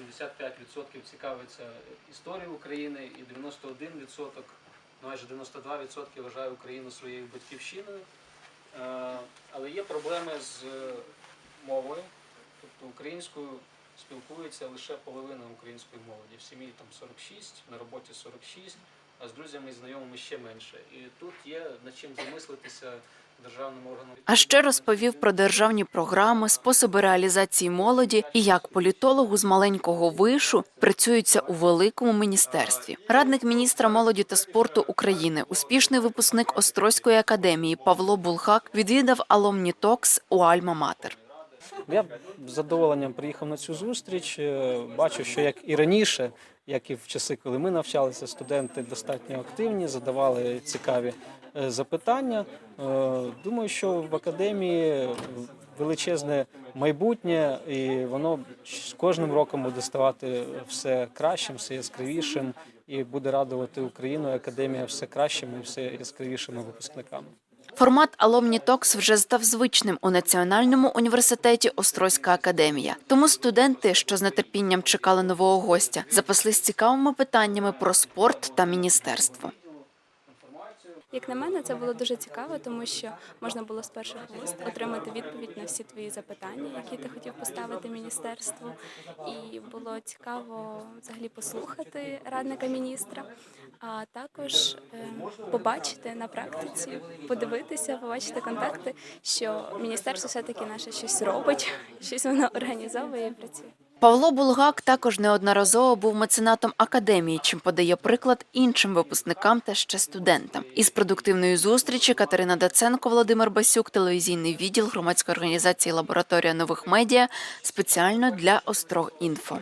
85% цікавиться історією України і 91%, майже 92% вважає Україну своєю батьківщиною. Е, Але є проблеми з е, мовою, тобто українською спілкується лише половина української молоді. В сім'ї там 46, на роботі 46, а з друзями і знайомими ще менше. І тут є над чим замислитися державним органам. А ще розповів про державні програми, способи реалізації молоді і як політологу з маленького вишу працюються у великому міністерстві. Радник міністра молоді та спорту України, успішний випускник Острозької академії Павло Булгак відвідав Аломні Токс у Альма-Матер. Я з задоволенням приїхав на цю зустріч. Е, Бачу, що як і раніше, як і в часи, коли ми навчалися, студенти достатньо активні, задавали цікаві е, запитання. Е, Думаю, що в академії величезне майбутнє, і воно з кожним роком буде ставати все кращим, все яскравішим, і буде радувати Україну академія все кращими все яскравішими випускниками. Формат Аломні Токс вже став звичним у Національному університеті Острозька академія. Тому студенти, що з нетерпінням чекали нового гостя, запаслись цікавими питаннями про спорт та міністерство. Як на мене, це було дуже цікаво, тому що можна було з перших вуст отримати відповідь на всі твої запитання, які ти хотів поставити міністерству. І було цікаво взагалі послухати радника міністра, а також е, побачити на практиці, подивитися, побачити контакти, що міністерство все-таки наше щось робить, щось воно організовує і працює. Павло Булгак також неодноразово був меценатом академії, чим подає приклад іншим випускникам та ще студентам. Із продуктивної зустрічі Катерина Даценко, Володимир Басюк, телевізійний відділ громадської організації Лабораторія нових медіа спеціально для Острог Інфо.